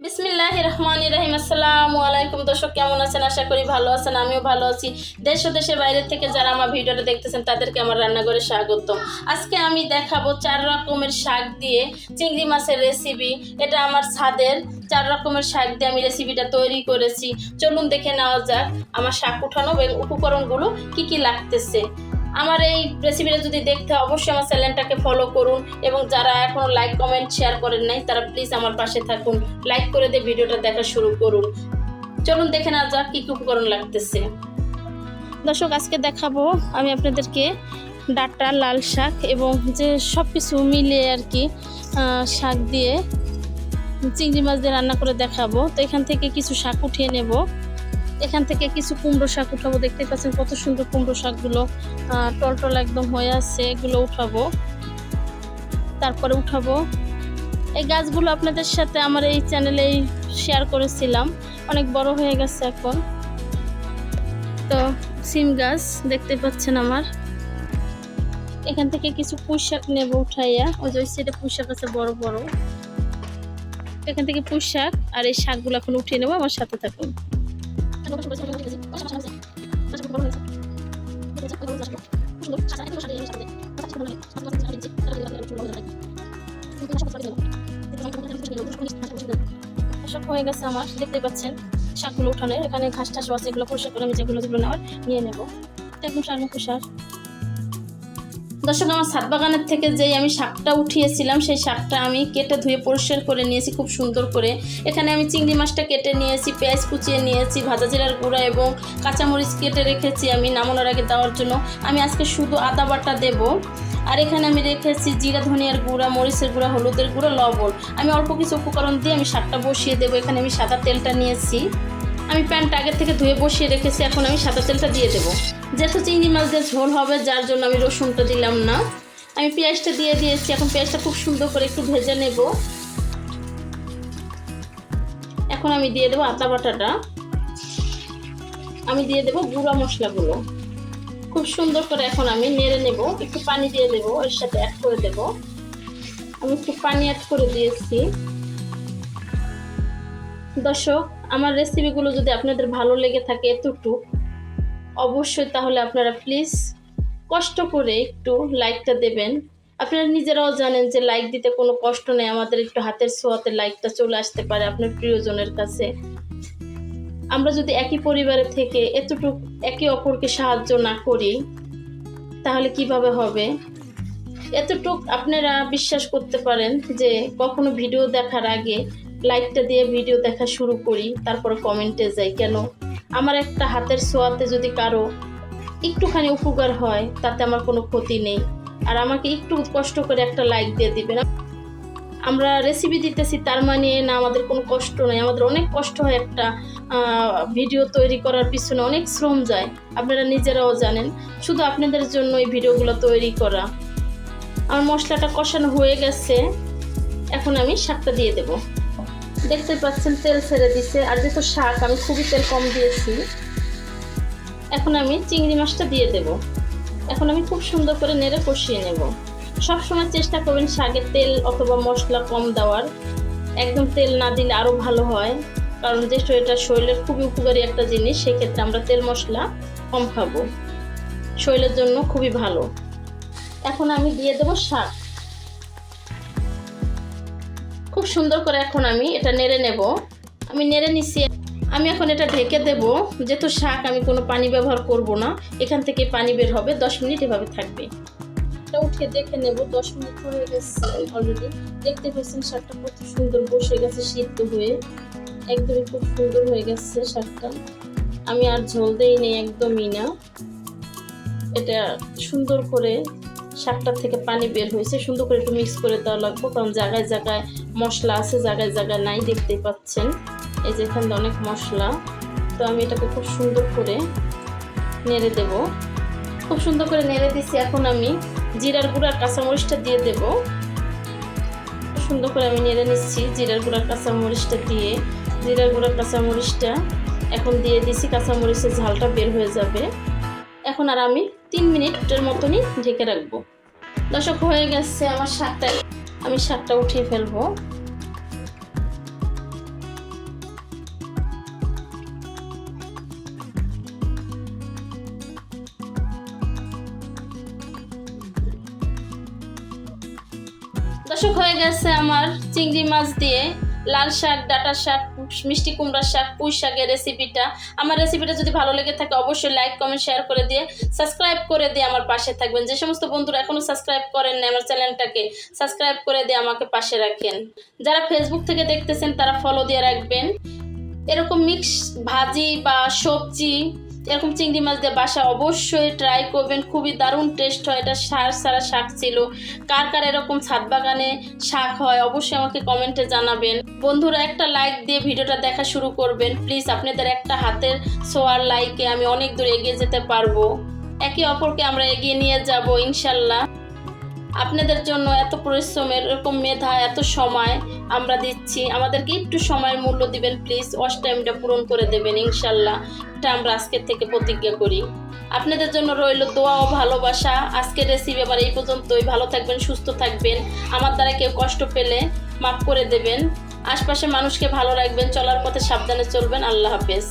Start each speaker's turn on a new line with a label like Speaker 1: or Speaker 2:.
Speaker 1: বিসমিল্লাহ রহমান রহিম আসসালামু আলাইকুম। দর্শক, কেমন আছেন? আশা করি ভালো আছেন, আমিও ভালো আছি। দেশ ও দেশের বাইরে থেকে যারা আমার ভিডিওটা দেখতেছেন, তাদেরকে আমার রান্নাঘরে স্বাগত আজকে আমি দেখাবো চার রকমের শাক দিয়ে চিংড়ি মাছের রেসিপি এটা আমার ছাদের চার রকমের শাক দিয়ে আমি রেসিপিটা তৈরি করেছি। চলুন দেখে নেওয়া যাক আমার শাক উঠানো এবং উপকরণগুলো কি কি লাগতেছে। আমার এই রেসিপিটা যদি দেখতে অবশ্যই আমার চ্যানেলটাকে ফলো করুন এবং যারা এখনও লাইক কমেন্ট শেয়ার করেন নাই, তারা প্লিজ আমার পাশে থাকুন। লাইক করে দিয়ে ভিডিওটা দেখা শুরু করুন। চলুন দেখে না যাক কী কী উপকরণ লাগতেছে। দর্শক, আজকে দেখাবো আমি আপনাদেরকে ডাটা, লাল শাক এবং যে সব কিছু মিলিয়ে আর কি শাক দিয়ে চিংড়ি মাছ দিয়ে রান্না করে দেখাবো। তো এখান থেকে কিছু শাক উঠিয়ে নেব। এখান থেকে কিছু কুমড়ো শাক উঠাবো দেখতে পাচ্ছেন কত সুন্দর কুমড়ো শাকগুলো। টলটল একদম হয়ে আছে, এগুলো উঠাবো। তারপরে উঠাবো। এই গাছগুলো আপনাদের সাথে আমার এই চ্যানেলেই শেয়ার করেছিলাম। অনেক বড় হয়ে গেছে এখন। তো, সিম গাছ দেখতে পাচ্ছেন আমার। এখান থেকে কিছু পুঁই শাক নেব উঠাইয়া। ওই যে সাইডে পুঁইশাক আছে, বড় বড়। এখান থেকে পুঁই শাক আর এই শাকগুলো এখন উঠিয়ে নেব, আমার সাথে থাকুন। হয়ে গেছে আমার দেখতে পাচ্ছেন, শাকগুলো উঠানের এখানে ঘাস টাস আছে, এগুলো পরিষ্কার করে আমি যেগুলো যেগুলো নেওয়ার নিয়ে নেব। একদম সার সার দর্শক, আমার ছাদ বাগানের থেকে যেই আমি শাকটা উঠিয়েছিলাম, সেই শাকটা আমি কেটে ধুয়ে পরিষ্কার করে নিয়েছি খুব সুন্দর করে। এখানে আমি চিংড়ি মাছটা কেটে নিয়েছি, পেঁয়াজ কুচিয়ে নিয়েছি, ভাজা জিরার গুঁড়া এবং কাঁচামরিচ কেটে রেখেছি আমি নামানোর আগে দেওয়ার জন্য। আমি আজকে শুধু আদা বাটা দেব। আর এখানে আমি রেখেছি জিরা, ধনিয়ার গুঁড়া, মরিচের গুঁড়া, হলুদের গুঁড়া, লবণ। আমি অল্প কিছু উপকরণ দিয়ে আমি শাকটা বসিয়ে দেবো। এখানে আমি সাদা তেলটা নিয়েছি। আমি প্যানটা আগের থেকে ধুয়ে বসিয়ে রেখেছি, এখন আমি সাদা তেলটা দিয়ে দেবো। যেহেতু চিংড়ি মাছ দিয়ে ঝোল হবে, যার জন্য আমি রসুনটা দিলাম না। আমি পেঁয়াজটা দিয়ে দিয়েছি, এখন পেঁয়াজটা খুব সুন্দর করে একটু ভেজে নেব। এখন আমি দিয়ে দেবো আদা বাটাটা। আমি দিয়ে দেবো গুঁড়া মশলাগুলো। খুব সুন্দর করে এখন আমি নেড়ে নেব। একটু পানি দিয়ে দেবো, এর সাথে অ্যাড করে দেব। আমি একটু পানি অ্যাড করে দিয়েছি। দর্শক আমার রেসিপিগুলো যদি আপনাদের ভালো লেগে থাকে এতটুক, অবশ্যই তাহলে আপনারা প্লিজ কষ্ট করে একটু লাইকটা দেবেন। আপনারা নিজেরাও জানেন যে লাইক দিতে কোনো কষ্ট নেই, আমাদের একটু হাতের ছোঁয়াতে লাইকটা চলে আসতে পারে আপনার প্রিয়জনের কাছে। আমরা যদি একই পরিবারের থেকে এতটুকু একে অপরকে সাহায্য না করি, তাহলে কীভাবে হবে? এতটুক আপনারা বিশ্বাস করতে পারেন যে কখনো ভিডিও দেখার আগে লাইকটা দিয়ে ভিডিও দেখা শুরু করি, তারপরে কমেন্টে যাই। কেন? আমার একটা হাতের ছোঁয়াতে যদি কারও একটুখানি উপকার হয়, তাতে আমার কোনো ক্ষতি নেই। আর আমাকে একটু কষ্ট করে একটা লাইক দিয়ে দিবেন। আমরা রেসিপি দিতেছি, তার মানে না আমাদের কোনো কষ্ট নেই। আমাদের অনেক কষ্ট হয় একটা ভিডিও তৈরি করার পিছনে অনেক শ্রম যায়। আপনারা নিজেরাও জানেন। শুধু আপনাদের জন্য এই ভিডিওগুলো তৈরি করা। আমার মশলাটা কষানো হয়ে গেছে। এখন আমি শাকটা দিয়ে দেবো। দেখতে পাচ্ছেন তেল ছেড়ে দিছে, আর যেহেতু শাক, আমি খুবই তেল কম দিয়েছি, এখন আমি চিংড়ি মাছটা দিয়ে দেব। এখন আমি খুব সুন্দর করে নেড়ে কষিয়ে নেব। সবসময় চেষ্টা করবেন শাকের তেল অথবা মশলা কম দেওয়ার। একদম তেল না দিলে আরও ভালো হয়, কারণ যেহেতু এটা শরীরের খুবই উপকারী একটা জিনিস, সেক্ষেত্রে আমরা তেল মশলা কম খাব। শরীরের জন্য খুবই ভালো। এখন আমি দিয়ে দেবো শাক। খুব সুন্দর করে এখন আমি এটা নেড়ে নেব। আমি নেড়ে নিছি। আমি এখন এটা ঢেকে দেব। যেহেতু শাক আমি কোনো পানি ব্যবহার করব না, এখান থেকে পানি বের হবে। দশ মিনিট এভাবে থাকবে। এটা উঠে দেখে নেব। দশ মিনিট হয়ে গেছে অলরেডি দেখতে পাচ্ছেন শাকটা কত সুন্দর বসে গেছে, সিদ্ধ হয়ে। একদমই খুব সুন্দর হয়ে গেছে শাকটা। আমি আর ঝোল দেই নেই, একদমই না। এটা সুন্দর করে শাকটার থেকে পানি বের হয়েছে। সুন্দর করে একটু মিক্স করে দেওয়া লাগবে, কারণ জায়গায় জায়গায় মশলা আছে, জায়গায় জায়গায় নাই, দেখতেই পাচ্ছেন। এই যে এখানে অনেক মশলা। তো আমি এটাকে খুব সুন্দর করে নেড়ে দেব। খুব সুন্দর করে নেড়ে দিছি। এখন আমি জিরার গুঁড়ার কাঁচামরিচটা দিয়ে দেব। সুন্দর করে আমি নেড়ে নিচ্ছি জিরার গুঁড়ার কাঁচামরিচটা দিয়ে। জিরার গুঁড়ার কাঁচামরিচটা এখন দিয়ে দিছি। কাঁচামরিচের ঝালটা বের হয়ে যাবে। এখন আর আমি তিন মিনিটের মতনই ঢেকে রাখব। দর্শক, হয়ে গেছে আমার শাকটা আমি শাকটা উঠিয়ে ফেলব। দর্শক, হয়ে গেছে আমার চিংড়ি মাছ দিয়ে লাল শাক, ডাটা শাক মিষ্টি কুমড়ার শাক, পুঁই শাকের রেসিপিটা আমার রেসিপিটা যদি ভালো লেগে থাকে, অবশ্যই লাইক কমেন্ট শেয়ার করে দিয়ে সাবস্ক্রাইব করে দিয়ে আমার পাশে থাকবেন। যে সমস্ত বন্ধুরা এখনও সাবস্ক্রাইব করেন না আমার চ্যানেলটাকে সাবস্ক্রাইব করে দিয়ে আমাকে পাশে রাখেন। যারা ফেসবুক থেকে দেখতেছেন, তারা ফলো দিয়ে রাখবেন। এরকম মিক্স ভাজি বা সবজি, এরকম চিংড়ি মাছ দিয়ে বাসা অবশ্যই ট্রাই করবেন। খুবই দারুণ টেস্ট হয়। এটা সার সারা শাক ছিল। কার কার এরকম ছাদ বাগানে শাক হয়, অবশ্যই আমাকে কমেন্টে জানাবেন। বন্ধুরা, একটা লাইক দিয়ে ভিডিওটা দেখা শুরু করবেন। প্লিজ আপনাদের একটা হাতের সোয়ার লাইকে আমি অনেক দূর এগিয়ে যেতে পারব। একে অপরকে আমরা এগিয়ে নিয়ে যাব, ইনশাল্লাহ। আপনাদের জন্য এত পরিশ্রমের এরকম মেধা, এত সময় আমরা দিচ্ছি। আমাদেরকে একটু সময়ের মূল্য দিবেন প্লিজ ওয়াশ টাইমটা পূরণ করে দেবেন, ইনশাল্লাহ। এটা আমরা আজকের থেকে প্রতিজ্ঞা করি। আপনাদের জন্য রইল দোয়া ও ভালোবাসা। আজকের রেসিপি আবার এই পর্যন্তই। ভালো থাকবেন, সুস্থ থাকবেন। আমার দ্বারা কেউ কষ্ট পেলে মাফ করে দেবেন। আশপাশে মানুষকে ভালো রাখবেন চলার পথে সাবধানে চলবেন। আল্লাহ হাফেজ।